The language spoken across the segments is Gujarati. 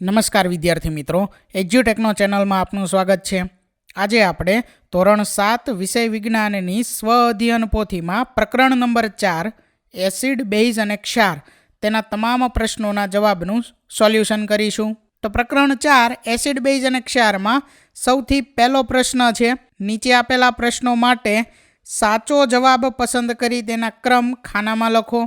નમસ્કાર વિદ્યાર્થી મિત્રો, એજ્યુટેકનો ચેનલમાં આપનું સ્વાગત છે. આજે આપણે ધોરણ સાત વિષય વિજ્ઞાનની સ્વ અધ્યયન પોથીમાં પ્રકરણ નંબર ચાર, એસિડ, બેઝ અને ક્ષાર તેના તમામ પ્રશ્નોના જવાબનું સોલ્યુશન કરીશું. તો પ્રકરણ ચાર, એસિડ, બેઝ અને ક્ષારમાં સૌથી પહેલો પ્રશ્ન છે. નીચે આપેલા પ્રશ્નો માટે સાચો જવાબ પસંદ કરી તેના ક્રમ ખાનામાં લખો.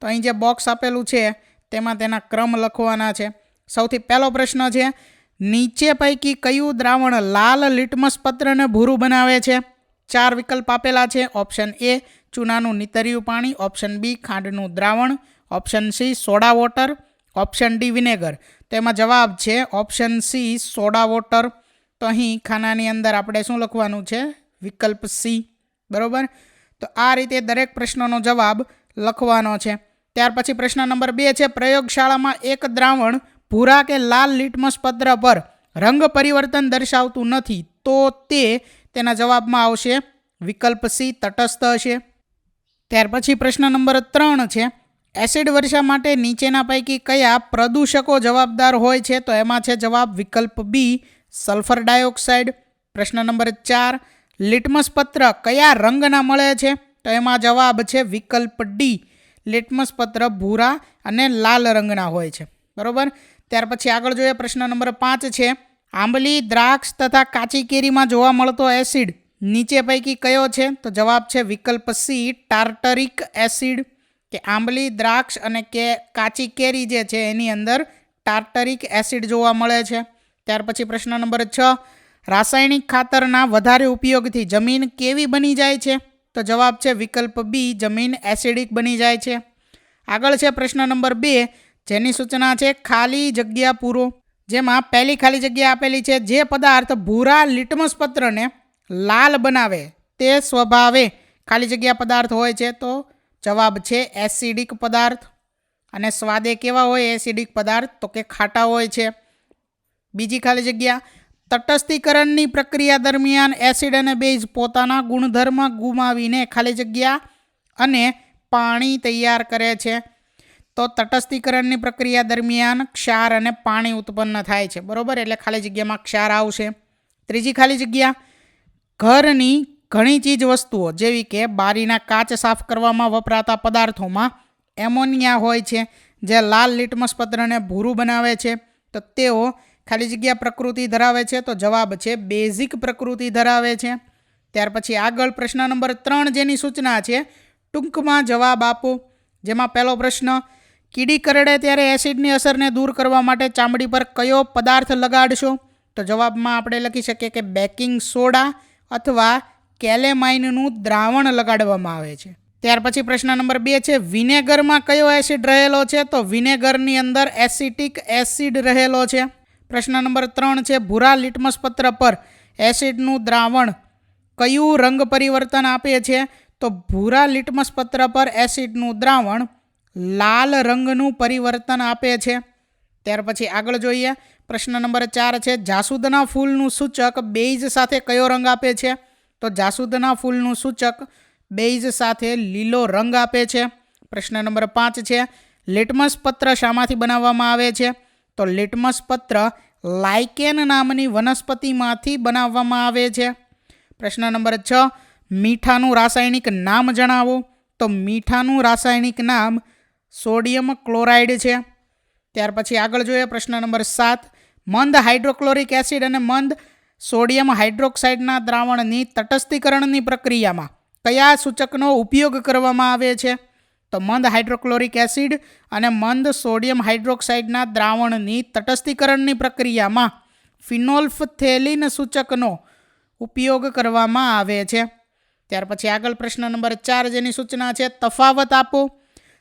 તો અહીં જે બોક્સ આપેલું છે, તેમાં તેના ક્રમ લખવાના છે. સૌથી પહેલો પ્રશ્ન છે, નીચે પૈકી કયું દ્રાવણ લાલ લિટમસ પત્રને ભૂરું બનાવે છે? ચાર વિકલ્પ આપેલા છે, ઓપ્શન એ ચૂનાનું નીતર્યું પાણી, ઓપ્શન બી ખાંડનું દ્રાવણ, option C soda water, option D vinegar. તેમાં જવાબ છે, ઓપ્શન સી સોડા વોટર. તો અહીં ખાનાની અંદર આપણે શું લખવાનું છે? વિકલ્પ સી. બરાબર? તો આ રીતે દરેક પ્રશ્નનો જવાબ લખવાનો છે. ત્યાર પછી પ્રશ્ન નંબર બે છે, પ્રયોગશાળામાં એક દ્રાવણ ભૂરા કે લાલ લિટમસ પત્ર પર રંગ પરિવર્તન દર્શાવતું નથી, તો તે તેના જવાબમાં આવશે વિકલ્પ સી, તટસ્થ હશે. ત્યાર પછી પ્રશ્ન નંબર ત્રણ છે, એસિડ વર્ષા માટે નીચેના પૈકી કયા પ્રદૂષકો જવાબદાર હોય છે? તો એમાં છે જવાબ વિકલ્પ બી, સલ્ફર ડાયોક્સાઇડ. પ્રશ્ન નંબર ચાર, લિટમસ પત્ર કયા રંગના મળે છે? તો એમાં જવાબ છે વિકલ્પ ડી, લિટમસ પત્ર ભૂરા અને લાલ રંગના હોય છે. બરોબર? ત્યાર પછી આગળ જોઈએ પ્રશ્ન નંબર પાંચ છે, આંબલી, દ્રાક્ષ તથા કાચી કેરીમાં જોવા મળતો એસિડ નીચે પૈકી કયો છે? તો જવાબ છે વિકલ્પ સી, ટાર્ટરિક એસિડ. કે આંબલી, દ્રાક્ષ અને કે કાચી કેરી જે છે એની અંદર ટાર્ટરિક એસિડ જોવા મળે છે. ત્યાર પછી પ્રશ્ન નંબર છ, રાસાયણિક ખાતરના વધારે ઉપયોગથી જમીન કેવી બની જાય છે? તો જવાબ છે વિકલ્પ બી, જમીન એસિડિક બની જાય છે. આગળ છે પ્રશ્ન નંબર બે જેની સૂચના છે, ખાલી જગ્યા પૂરો. જેમાં પહેલી ખાલી જગ્યા આપેલી છે, જે પદાર્થ ભૂરા લિટમસ પત્રને લાલ બનાવે, તે સ્વભાવે ખાલી જગ્યા પદાર્થ હોય છે, તો જવાબ છે એસિડિક પદાર્થ. અને સ્વાદે કેવા હોય એસિડિક પદાર્થ? તો કે ખાટા હોય છે. બીજી ખાલી જગ્યા, તટસ્થીકરણની પ્રક્રિયા દરમિયાન એસિડ અને બેઝ પોતાના ગુણધર્મ ગુમાવીને ખાલી જગ્યા અને પાણી તૈયાર કરે છે. તો તટસ્થીકરણની પ્રક્રિયા દરમિયાન ક્ષાર અને પાણી ઉત્પન્ન થાય છે. બરોબર? એટલે ખાલી જગ્યામાં ક્ષાર આવશે. ત્રીજી ખાલી જગ્યા, ઘરની ઘણી ચીજ વસ્તુઓ, જેવી કે બારીના કાચ સાફ કરવામાં વપરાતા પદાર્થોમાં એમોનિયા હોય છે, જે લાલ લિટમસ પત્રને ભૂરું બનાવે છે, તો તેઓ ખાલી જગ્યા પ્રકૃતિ ધરાવે છે, તો જવાબ છે બેઝિક પ્રકૃતિ ધરાવે છે. ત્યાર પછી આગળ પ્રશ્ન નંબર ત્રણ જેની સૂચના છે, ટૂંકમાં જવાબ આપો. જેમાં પહેલો પ્રશ્ન કીડી કરડે ત્યારે એસિડની અસરને દૂર કરવા માટે ચામડી પર કયો પદાર્થ લગાડશો? તો જવાબમાં આપણે લખી શકીએ કે બેકિંગ સોડા અથવા કેલેમાઇનનું દ્રાવણ લગાડવામાં આવે છે. ત્યાર પછી પ્રશ્ન નંબર બે છે, વિનેગરમાં કયો એસિડ રહેલો છે? તો વિનેગરની અંદર એસિટિક એસિડ રહેલો છે. પ્રશ્ન નંબર ત્રણ છે, ભૂરા લિટમસ પત્ર પર એસિડનું દ્રાવણ કયું રંગ પરિવર્તન આપે છે? તો ભૂરા લિટમસ પત્ર પર એસિડનું દ્રાવણ લાલ રંગનું પરિવર્તન આપે છે. ત્યાર પછી આગળ જોઈએ. પ્રશ્ન નંબર ચાર છે, જાસૂદના ફૂલનું સૂચક બેઇઝ સાથે કયો રંગ આપે છે? તો જાસૂદના ફૂલનું સૂચક બેઇઝ સાથે લીલો રંગ આપે છે. પ્રશ્ન નંબર પાંચ છે, લિટમસ પત્ર શામાંથી બનાવવામાં આવે છે? તો લિટમસ પત્ર લાઇકેન નામની વનસ્પતિમાંથી બનાવવામાં આવે છે. પ્રશ્ન નંબર છ, મીઠાનું રાસાયણિક નામ જણાવો. તો મીઠાનું રાસાયણિક નામ સોડિયમ ક્લોરાઇડ છે. ત્યાર પછી આગળ જોઈએ પ્રશ્ન નંબર સાત. મંદ હાઇડ્રોક્લોરિક એસિડ અને મંદ સોડિયમ હાઇડ્રોક્સાઇડના દ્રાવણની તટસ્થીકરણની પ્રક્રિયામાં કયા સૂચકનો ઉપયોગ કરવામાં આવે છે? તો મંદ હાઇડ્રોક્લોરિક એસિડ અને મંદ સોડિયમ હાઇડ્રોક્સાઇડના દ્રાવણની તટસ્થીકરણની પ્રક્રિયામાં ફિનોલ્ફથેલિન સૂચકનો ઉપયોગ કરવામાં આવે છે. ત્યાર પછી આગળ પ્રશ્ન નંબર ચાર જેની સૂચના છે, તફાવત આપો.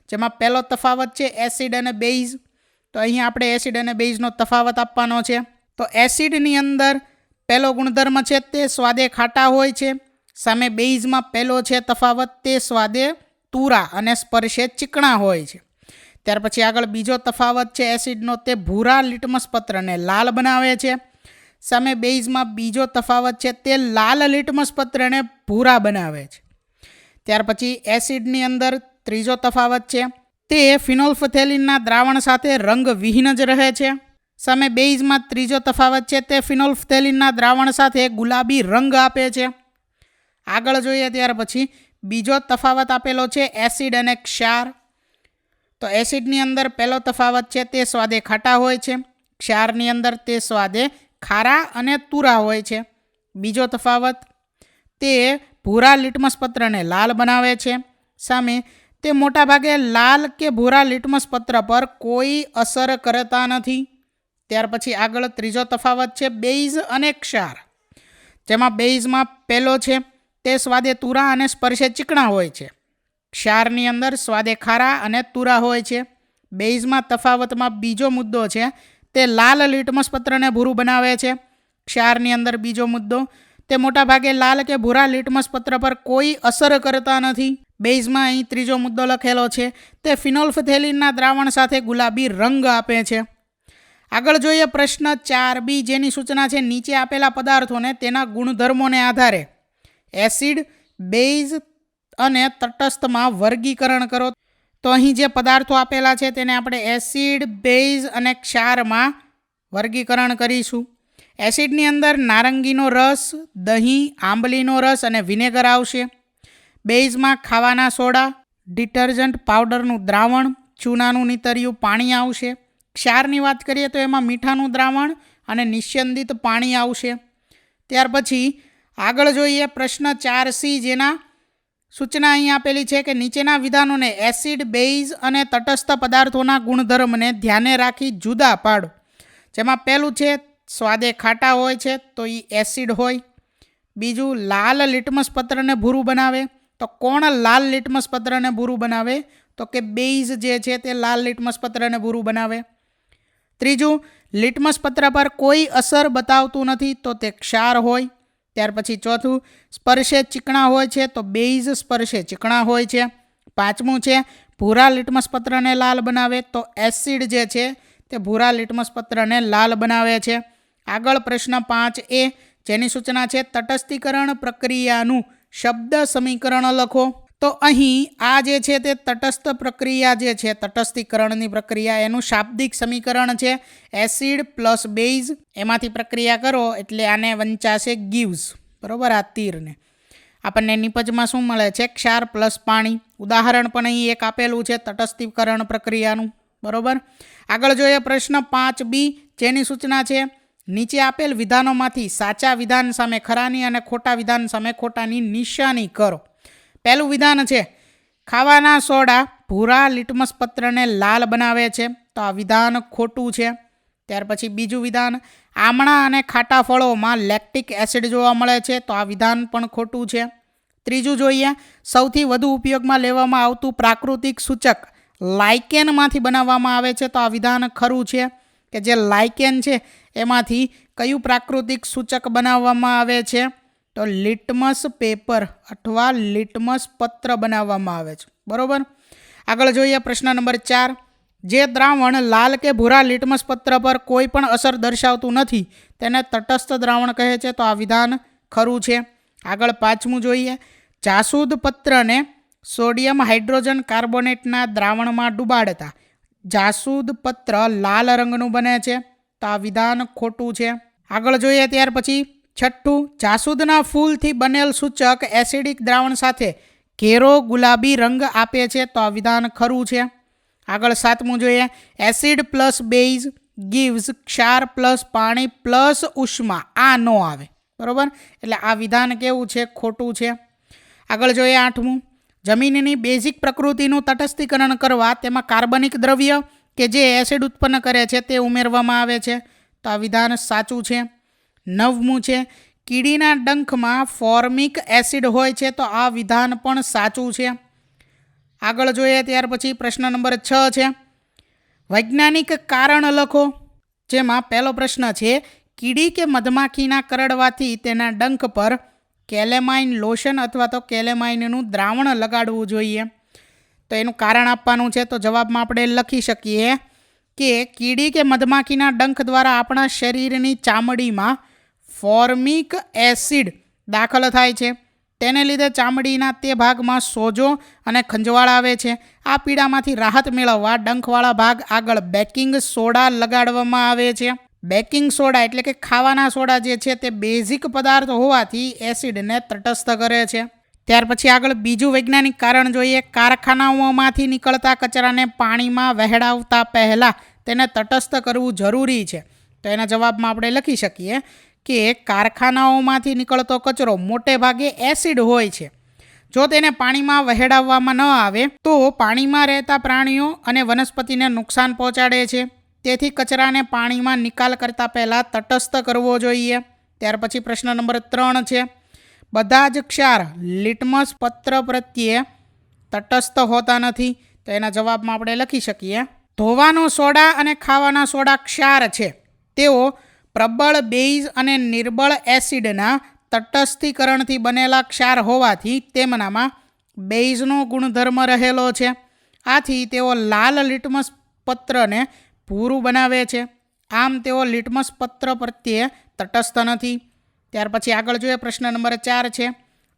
જેમાં પહેલો તફાવત છે એસિડ અને બેઝ તો અહીં આપણે એસિડ અને બેઝનો તફાવત આપવાનો છે. તો એસિડની અંદર પહેલો ગુણધર્મ છે તે સ્વાદે ખાટા હોય છે. સામે બેઝમાં પહેલો છે તફાવત તે સ્વાદે તુરા અને સ્પર્શે ચીકણા હોય છે. ત્યાર પછી આગળ બીજો તફાવત છે એસિડનો તે ભૂરા લિટમસ પત્રને લાલ બનાવે છે. સામે બેઝમાં બીજો તફાવત છે તે લાલ લિટમસ પત્રને ભૂરા બનાવે છે. ત્યાર પછી એસિડની અંદર ત્રીજો તફાવત છે, તે ફિનોલ્ફથેલિનના દ્રાવણ સાથે રંગવિહીન જ રહે છે. સામે બેઇઝમાં ત્રીજો તફાવત છે, તે ફિનોલ્ફથેલિનના દ્રાવણ સાથે ગુલાબી રંગ આપે છે. આગળ જોઈએ ત્યાર પછી બીજો તફાવત આપેલો છે, એસિડ અને ક્ષાર. તો એસિડની અંદર પહેલો તફાવત છે, તે સ્વાદે ખાટા હોય છે. ક્ષારની અંદર તે સ્વાદે ખારા અને તુરા હોય છે. બીજો તફાવત, તે ભૂરા લિટમસ પત્રને લાલ બનાવે છે. સામે તે મોટાભાગે લાલ કે ભૂરા લિટમસ પત્ર પર કોઈ અસર કરતા નથી. ત્યાર પછી આગળ ત્રીજો તફાવત છે બેઇઝ અને ક્ષાર. જેમાં બેઇઝમાં પહેલો છે, તે સ્વાદે તુરા અને સ્પર્શે ચીકણા હોય છે. ક્ષારની અંદર સ્વાદે ખારા અને તુરા હોય છે. બેઇઝમાં તફાવતમાં બીજો મુદ્દો છે, તે લાલ લિટમસ પત્રને ભૂરું બનાવે છે. ક્ષારની અંદર બીજો મુદ્દો, તે મોટાભાગે લાલ કે ભૂરા લિટમસ પત્ર પર કોઈ અસર કરતા નથી. બેઝમાં અહીં ત્રીજો મુદ્દો લખેલો છે, તે ફિનોલ્ફથેલિનના દ્રાવણ સાથે ગુલાબી રંગ આપે છે. આગળ જોઈએ પ્રશ્ન ચાર બી, જેની સૂચના છે નીચે આપેલા પદાર્થોને તેના ગુણધર્મોને આધારે. એસિડ, બેઝ અને તટસ્થમાં વર્ગીકરણ કરો. તો અહીં જે પદાર્થો આપેલા છે તેને આપણે એસિડ, બેઝ અને ક્ષારમાં વર્ગીકરણ કરીશું. એસિડની અંદર નારંગીનો રસ, દહીં, આંબલીનો રસ અને વિનેગર આવશે. બેઝમાં ખાવાના સોડા, ડિટર્જન્ટ પાવડરનું દ્રાવણ, ચૂનાનું નીતર્યું પાણી આવશે. ક્ષારની વાત કરીએ તો એમાં મીઠાનું દ્રાવણ અને નિસ્યંદિત પાણી આવશે. ત્યાર પછી આગળ જોઈએ પ્રશ્ન ચાર સી જેના સૂચના અહીં આપેલી છે કે નીચેના વિધાનોને એસિડ, બેઝ અને તટસ્થ પદાર્થોના ગુણધર્મને ધ્યાને રાખી જુદા પાડો. જેમાં પહેલું છે, સ્વાદે ખાટા હોય છે તો એ એસિડ હોય. બીજું, લાલ લિટમસ પત્રને ભૂરું બનાવે. તો કોણ લાલ લિટમસ પત્રને ભૂરું બનાવે? તો કે બેઇઝ જે છે તે લાલ લિટમસ પત્રને ભૂરું બનાવે. ત્રીજું, લિટમસ પત્ર પર કોઈ અસર બતાવતું નથી તો તે ક્ષાર હોય. ત્યાર પછી ચોથું, સ્પર્શે ચીકણા હોય છે તો બેઇઝ સ્પર્શે ચીકણા હોય છે. પાંચમું છે, ભૂરા લિટમસ પત્રને લાલ બનાવે તો એસિડ જે છે તે ભૂરા લિટમસ પત્રને લાલ બનાવે છે. આગળ પ્રશ્ન પાંચ એ, જેની સૂચના છે તટસ્થીકરણ પ્રક્રિયાનું શબ્દ સમીકરણ લખો. તો અહીં આ જે છે તે તટસ્થ પ્રક્રિયા જે છે, તટસ્થીકરણની પ્રક્રિયા, એનું શાબ્દિક સમીકરણ છે. એસિડ પ્લસ બેઝ, એમાંથી પ્રક્રિયા કરો એટલે આને વંચાશે ગીવ્સ. બરાબર? આ તીરને. આપણને નિપજમાં શું મળે છે? ક્ષાર પ્લસ પાણી. ઉદાહરણ પણ અહીં એક આપેલું છે, તટસ્થીકરણ પ્રક્રિયાનું. બરાબર? આગળ જોઈએ પ્રશ્ન પાંચ બી, જેની સૂચના છે નીચે આપેલ વિધાનોમાંથી સાચા વિધાન સામે ખરાની અને ખોટા વિધાન સામે ખોટાની નિશાની કરો. પહેલું વિધાન છે, ખાવાના સોડા ભૂરા લિટમસ પત્રને લાલ બનાવે છે. તો આ વિધાન ખોટું છે. ત્યાર પછી બીજું વિધાન આમળા અને ખાટા ફળોમાં લેક્ટિક એસિડ જોવા મળે છે. તો આ વિધાન પણ ખોટું છે. ત્રીજું જોઈએ, સૌથી વધુ ઉપયોગમાં લેવામાં આવતું પ્રાકૃતિક સૂચક લાઇકેનમાંથી બનાવવામાં આવે છે. તો આ વિધાન ખરું છે કે જે લાઇકેન છે એમાંથી કયું પ્રાકૃતિક સૂચક બનાવવામાં આવે છે? તો લિટમસ પેપર અથવા લિટમસ પત્ર બનાવવામાં આવે છે. બરાબર? આગળ જોઈએ પ્રશ્ન નંબર ચાર. જે દ્રાવણ લાલ કે ભૂરા લિટમસ પત્ર પર કોઈ પણ અસર દર્શાવતું નથી, તેને તટસ્થ દ્રાવણ કહે છે. તો આ વિધાન ખરું છે. આગળ પાંચમું જોઈએ. જાસૂદ પત્રને સોડિયમ હાઇડ્રોજન કાર્બોનેટના દ્રાવણમાં ડૂબાડતા જાસૂદ પત્ર લાલ રંગનું બને છે. તો આ વિધાન ખોટું છે. આગળ જોઈએ ત્યાર પછી, છઠ્ઠું, જાસૂદના ફૂલથી બનેલ સૂચક એસિડિક દ્રાવણ સાથે ઘેરો ગુલાબી રંગ આપે છે તો આ વિધાન ખરું છે. આગળ સાતમું જોઈએ, એસિડ પ્લસ બેઝ ગીવ્સ ક્ષાર પ્લસ પાણી પ્લસ ઉષ્મા, આ ન આવે. બરાબર? એટલે આ વિધાન કેવું છે? ખોટું છે. આગળ જોઈએ આઠમું, જમીનની બેઝિક પ્રકૃતિનું તટસ્થીકરણ કરવા, તેમાં કાર્બનિક દ્રવ્ય કે જે એસિડ ઉત્પન્ન કરે છે તે ઉમેરવામાં આવે છે. તો આ વિધાન સાચું છે. નવમું છે, કીડીના ડંખમાં ફોર્મિક એસિડ હોય છે તો આ વિધાન પણ સાચું છે. આગળ જોઈએ ત્યાર પછી પ્રશ્ન નંબર છ છે, વૈજ્ઞાનિક કારણ લખો. જેમાં પહેલો પ્રશ્ન છે, કીડી કે મધમાખીના કરડવાથી તેના ડંખ પર કેલેમાઇન લોશન અથવા તો કેલેમાઇનનું દ્રાવણ લગાડવું જોઈએ. તો એનું કારણ આપવાનું છે તો જવાબમાં આપણે લખી શકીએ કે કીડી કે મધમાખીના ડંખ દ્વારા આપણા શરીરની ચામડીમાં ફોર્મિક એસિડ દાખલ થાય છે. તેને લીધે ચામડીના તે ભાગમાં સોજો અને ખંજવાળ આવે છે. આ પીડામાંથી રાહત મેળવવા ડંખવાળા ભાગ આગળ બેકિંગ સોડા લગાડવામાં આવે છે. બેકિંગ સોડા એટલે કે ખાવાના સોડા જે છે તે બેઝિક પદાર્થ હોવાથી એસિડને તટસ્થ કરે છે. ત્યાર પછી આગળ બીજું વૈજ્ઞાનિક કારણ જોઈએ. કારખાનાઓમાંથી નીકળતા કચરાને પાણીમાં વહેડાવતા પહેલાં તેને તટસ્થ કરવું જરૂરી છે. તો એના જવાબમાં આપણે લખી શકીએ કે કારખાનાઓમાંથી નીકળતો કચરો મોટે ભાગે એસિડ હોય છે. જો તેને પાણીમાં વહેડાવવામાં ન આવે, તો પાણીમાં રહેતા પ્રાણીઓ અને વનસ્પતિને નુકસાન પહોંચાડે છે. તેથી કચરાને પાણીમાં નિકાલ કરતાં પહેલાં તટસ્થ કરવો જોઈએ. ત્યાર પછી પ્રશ્ન નંબર ત્રણ છે. બધા જ ક્ષાર લિટમસ પત્ર પ્રત્યે તટસ્થ હોતા નથી. તો એના જવાબમાં આપણે લખી શકીએ, ધોવાનો સોડા અને ખાવાના સોડા ક્ષાર છે. તેઓ પ્રબળ બેઝ અને નિર્બળ એસિડના તટસ્થીકરણથી બનેલા ક્ષાર હોવાથી તેમનામાં બેઝનો ગુણધર્મ રહેલો છે. આથી તેઓ લાલ લિટમસ પત્રને ભૂરું બનાવે છે. આમ તેઓ લિટમસ પત્ર પ્રત્યે તટસ્થ નથી. ત્યાર પછી આગળ જોઈએ પ્રશ્ન નંબર ચાર છે,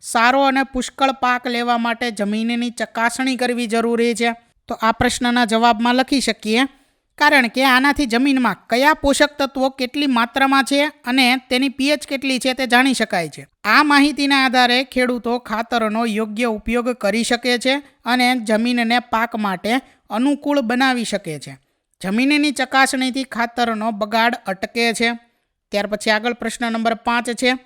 સારો અને પુષ્કળ પાક લેવા માટે જમીનની ચકાસણી કરવી જરૂરી છે? તો આ પ્રશ્નના જવાબમાં લખી શકીએ, કારણ કે આનાથી જમીનમાં કયા પોષક તત્વો કેટલી માત્રામાં છે અને તેની પીએચ કેટલી છે તે જાણી શકાય છે. આ માહિતીના આધારે ખેડૂતો ખાતરનો યોગ્ય ઉપયોગ કરી શકે છે અને જમીનને પાક માટે અનુકૂળ બનાવી શકે છે. જમીનની ચકાસણીથી ખાતરનો બગાડ અટકે છે. ત્યાર પછી આગળ પ્રશ્ન નંબર પાંચ છે.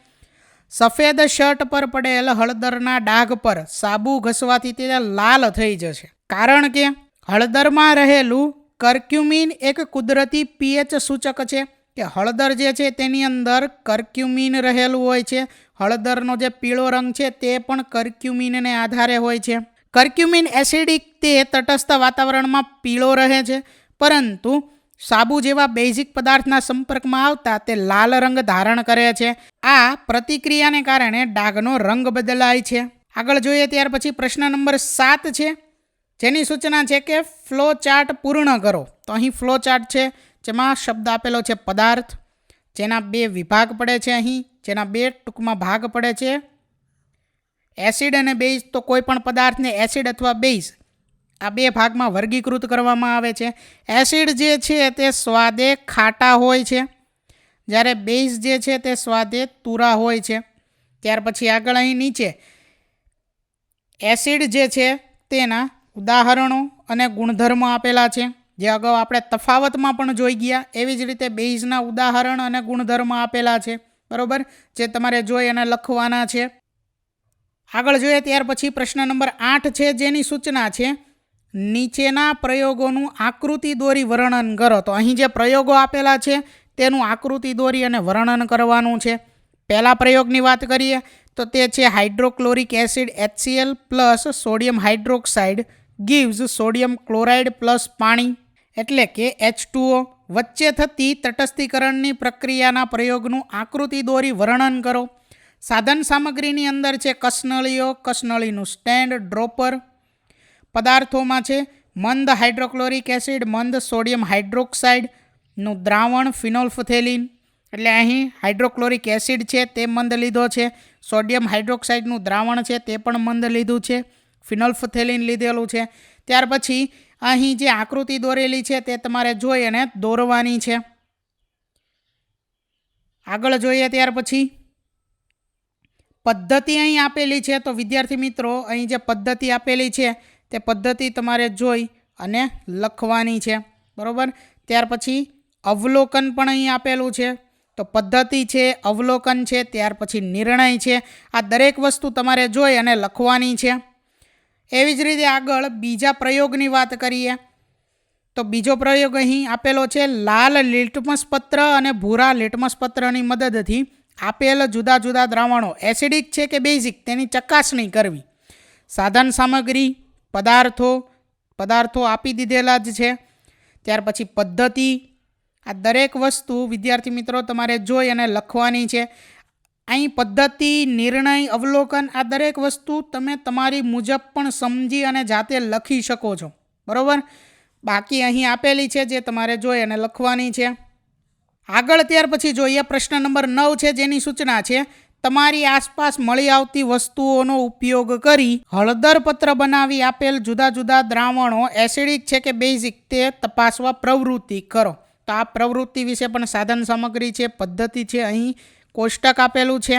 સફેદ શર્ટ પર પડેલ હળદરના ડાઘ પર સાબુ ઘસવાથી તે લાલ થઈ જશે. કારણ કે હળદરમાં રહેલું કર્ક્યુમિન એક કુદરતી પીએચ સૂચક છે કે હળદર જે છે તેની અંદર કર્ક્યુમિન રહેલું હોય છે. હળદરનો જે પીળો રંગ છે તે પણ કર્ક્યુમિનને આધારે હોય છે. કર્ક્યુમિન એસિડિક તે તટસ્થ વાતાવરણમાં પીળો રહે છે. પરંતુ સાબુ જેવા બેઝિક પદાર્થના સંપર્કમાં આવતા તે લાલ રંગ ધારણ કરે છે. આ પ્રતિક્રિયાને કારણે ડાઘનો રંગ બદલાય છે. આગળ જોઈએ ત્યાર પછી પ્રશ્ન નંબર સાત છે. જેની સૂચના છે કે ફ્લો ચાર્ટ પૂર્ણ કરો. તો અહીં ફ્લો ચાર્ટ છે, જેમાં શબ્દ આપેલો છે પદાર્થ. જેના બે વિભાગ પડે છે અહીં, જેના બે ટૂંકમાં ભાગ પડે છે. એસિડ અને બેઝ તો કોઈ પણ પદાર્થને એસિડ અથવા બેઝ આ બે ભાગમાં વર્ગીકૃત કરવામાં આવે છે. એસિડ જે છે તે સ્વાદે ખાટા હોય છે. જ્યારે બેઝ જે છે તે સ્વાદે તુરા હોય છે. ત્યાર પછી આગળ અહીં નીચે એસિડ જે છે તેના ઉદાહરણો અને ગુણધર્મો આપેલા છે. જે અગાઉ આપણે તફાવતમાં પણ જોઈ ગયા. એવી જ રીતે બેઝના ઉદાહરણ અને ગુણધર્મ આપેલા છે. બરાબર? જે તમારે જોઈ અને લખવાના છે. આગળ જોઈએ ત્યાર પછી પ્રશ્ન નંબર આઠ છે જેની સૂચના છે. નીચેના પ્રયોગોનું આકૃતિ દોરી વર્ણન કરો. તો અહીં જે પ્રયોગો આપેલા છે, તેનું આકૃતિ દોરી અને વર્ણન કરવાનું છે. પહેલા પ્રયોગની વાત કરીએ, તો તે છે hydrochloric acid HCl plus sodium hydroxide gives sodium chloride plus પાણી. એટલે કે એચ વચ્ચે થતી તટસ્થીકરણની પ્રક્રિયાના પ્રયોગનું આકૃતિ દોરી વર્ણન કરો. સાધન સામગ્રીની અંદર છે કસનળીઓ, કસનળીનું સ્ટેન્ડ, ડ્રોપર પદાર્થોમાં છે. મંદ હાઇડ્રોક્લોરિક એસિડ, મંદ સોડિયમ હાઇડ્રોક્સાઇડનું દ્રાવણ, ફિનોલ્ફથેલિન. એટલે અહીં હાઇડ્રોક્લોરિક એસિડ છે તે મંદ લીધો છે. સોડિયમ હાઇડ્રોક્સાઇડનું દ્રાવણ છે તે પણ મંદ લીધું છે. ફિનોલ્ફથેલિન લીધેલું છે. ત્યાર પછી અહીં જે આકૃતિ દોરેલી છે તે તમારે જોઈ અને દોરવાની છે. આગળ જોઈએ ત્યાર પછી. પદ્ધતિ અહીં આપેલી છે તો વિદ્યાર્થી મિત્રો અહીં જે પદ્ધતિ આપેલી છે તે પદ્ધતિ તમારે જોઈ અને લખવાની છે. બરાબર? ત્યાર પછી અવલોકન પણ અહીં આપેલું છે. તો પદ્ધતિ છે, અવલોકન છે, ત્યાર પછી નિર્ણય છે. આ દરેક વસ્તુ તમારે જોઈ અને લખવાની છે. એવી જ રીતે આગળ બીજા પ્રયોગની વાત કરીએ. તો બીજો પ્રયોગ અહીં આપેલો છે, લાલ લીટમસ પત્ર અને ભૂરા લિટમસ પત્રની મદદથી આપેલ જુદા જુદા દ્રાવણો એસિડિક છે કે બેઝિક તેની ચકાસણી કરવી. સાધન સામગ્રી પદાર્થો પદાર્થો આપી દીધેલા જ છે. ત્યાર પછી પદ્ધતિ. આ દરેક વસ્તુ, વિદ્યાર્થી મિત્રો, તમારે જોઈ અને લખવાની છે. અહીં પદ્ધતિ, નિર્ણય, અવલોકન, આ દરેક વસ્તુ તમે તમારી મુજબ પણ સમજી અને જાતે લખી શકો છો. બરાબર? બાકી અહીં આપેલી છે જે તમારે જોઈ અને લખવાની છે. આગળ ત્યાર પછી જોઈએ પ્રશ્ન નંબર નવ છે જેની સૂચના છે. તમારી આસપાસ મળી આવતી વસ્તુઓનો ઉપયોગ કરી હળદર પત્ર બનાવી આપેલ જુદા જુદા દ્રાવણો એસિડિક છે કે બેઝિક તે તપાસવા પ્રવૃત્તિ કરો. તો આ પ્રવૃત્તિ વિશે પણ સાધન સામગ્રી છે, પદ્ધતિ છે, અહીં કોષ્ટક આપેલું છે.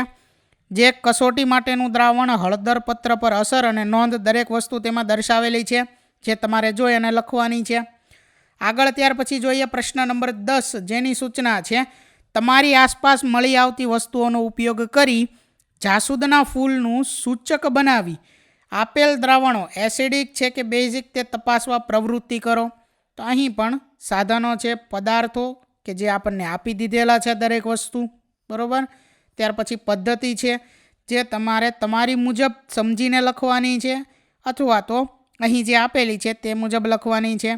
જે કસોટી માટેનું દ્રાવણ હળદર પત્ર પર અસર અને નોંધ દરેક વસ્તુ તેમાં દર્શાવેલી છે, જે તમારે જોઈ અને લખવાની છે. આગળ ત્યાર પછી જોઈએ પ્રશ્ન નંબર દસ, જેની સૂચના છે તમારી આસપાસ મળી આવતી વસ્તુઓનો ઉપયોગ કરી જાસૂદના ફૂલનું સૂચક બનાવી. આપેલ દ્રાવણો એસિડિક છે કે બેઝિક તે તપાસવા પ્રવૃત્તિ કરો. તો અહીં પણ સાધનો છે, પદાર્થો કે જે આપણને આપી દીધેલા છે દરેક વસ્તુ. બરાબર? ત્યાર પછી પદ્ધતિ છે, જે તમારે તમારી મુજબ સમજીને લખવાની છે અથવા તો અહીં જે આપેલી છે તે મુજબ લખવાની છે.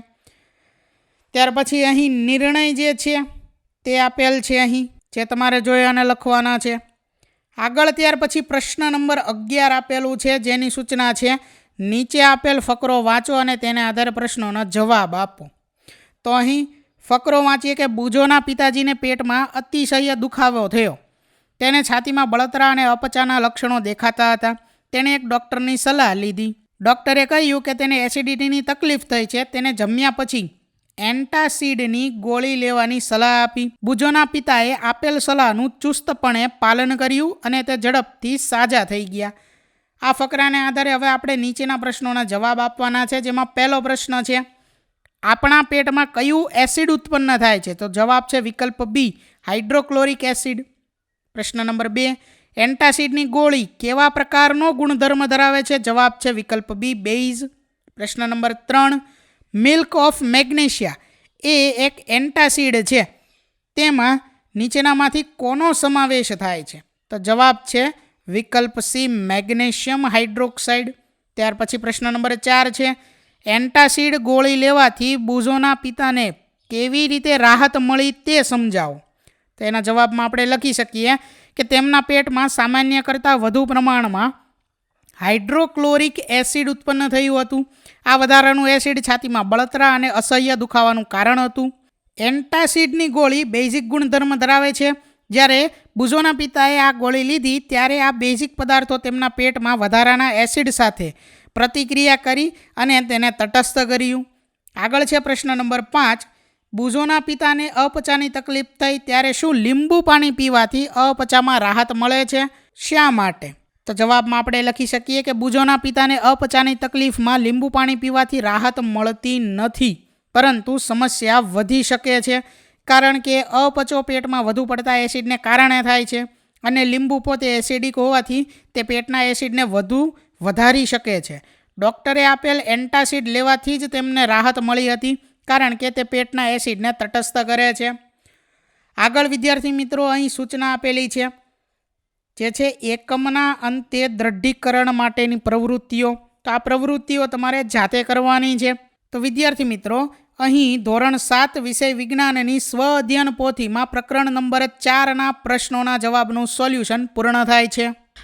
ત્યાર પછી અહીં નિર્ણય જે છે તે આપેલ છે અહીં, જે તમારે જોઈ અને લખવાના છે. આગળ ત્યાર પછી પ્રશ્ન નંબર અગિયાર આપેલું છે, જેની સૂચના છે, નીચે આપેલ ફકરો વાંચો અને તેને આધારે પ્રશ્નોનો જવાબ આપો. તો અહીં ફકરો વાંચીએ કે બુજોના પિતાજીને પેટમાં અતિશય દુખાવો થયો. તેને છાતીમાં બળતરા અને અપચાના લક્ષણો દેખાતા હતા. તેણે એક ડૉક્ટરની સલાહ લીધી. ડૉક્ટરે કહ્યું કે તેને એસિડિટીની તકલીફ થઈ છે. તેને જમ્યા પછી એન્ટાસિડની ગોળી લેવાની સલાહ આપી. બુજોના પિતાએ આપેલ સલાહનું ચુસ્તપણે પાલન કર્યું અને તે ઝડપથી સાજા થઈ ગયા. આ ફકરાને આધારે હવે આપણે નીચેના પ્રશ્નોના જવાબ આપવાના છે, જેમાં પહેલો પ્રશ્ન છે, આપણા પેટમાં કયું એસિડ ઉત્પન્ન થાય છે? તો જવાબ છે વિકલ્પ બી, હાઇડ્રોક્લોરિક એસિડ. પ્રશ્ન નંબર બે, એન્ટાસિડની ગોળી કેવા પ્રકારનો ગુણધર્મ ધરાવે છે? જવાબ છે વિકલ્પ બી, બેઇઝ. પ્રશ્ન નંબર ત્રણ મિલ્ક ઓફ મેગ્નેશિયા એ એક એન્ટાસિડ છે. તેમાં નીચેનામાંથી કોનો સમાવેશ થાય છે? તો જવાબ છે વિકલ્પ સી મેગ્નેશિયમ હાઇડ્રોક્સાઇડ. ત્યાર પછી પ્રશ્ન નંબર ચાર છે એન્ટાસિડ ગોળી લેવાથી બુઝોના પિતાને કેવી રીતે રાહત મળી તે સમજાવો. તો એના જવાબમાં આપણે લખી શકીએ કે તેમના પેટમાં સામાન્ય કરતાં વધુ પ્રમાણમાં હાઇડ્રોક્લોરિક એસિડ ઉત્પન્ન થયું હતું. આ વધારાનું એસિડ છાતીમાં બળતરા અને અસહ્ય દુખાવાનું કારણ હતું. એન્ટાસિડની ગોળી બેઝિક ગુણધર્મ ધરાવે છે. જ્યારે બુઝોના પિતાએ આ ગોળી લીધી, ત્યારે આ બેઝિક પદાર્થો તેમના પેટમાં વધારાના એસિડ સાથે પ્રતિક્રિયા કરી અને તેને તટસ્થ કર્યું. આગળ છે પ્રશ્ન નંબર પાંચ. બુઝોના પિતાને અપચાની તકલીફ થઈ, ત્યારે શું લીંબુ પાણી પીવાથી અપચામાં રાહત મળે છે? શા માટે? તો જવાબમાં આપણે લખી શકીએ કે બુજોના પિતાને અપચાની તકલીફમાં લીંબુ પાણી પીવાથી રાહત મળતી નથી, પરંતુ સમસ્યા વધી શકે છે, કારણ કે અપચો પેટમાં વધુ પડતા એસિડને કારણે થાય છે અને લીંબુ પોતે એસિડિક હોવાથી તે પેટના એસિડને વધુ વધારી શકે છે. ડૉક્ટરે આપેલ એન્ટાસિડ લેવાથી જ તેમને રાહત મળી હતી, કારણ કે તે પેટના એસિડને તટસ્થ કરે છે. આગળ વિદ્યાર્થી મિત્રો અહીં સૂચના આપેલી છે જે છે એકમના અંતે દ્રઢીકરણ માટેની પ્રવૃત્તિઓ. તો આ પ્રવૃત્તિઓ તમારે જાતે કરવાની છે. તો વિદ્યાર્થી મિત્રો, અહીં ધોરણ સાત વિષય વિજ્ઞાનની સ્વ અધ્યયન પોથીમાં પ્રકરણ નંબર ચારના પ્રશ્નોના જવાબનું સોલ્યુશન પૂર્ણ થાય છે.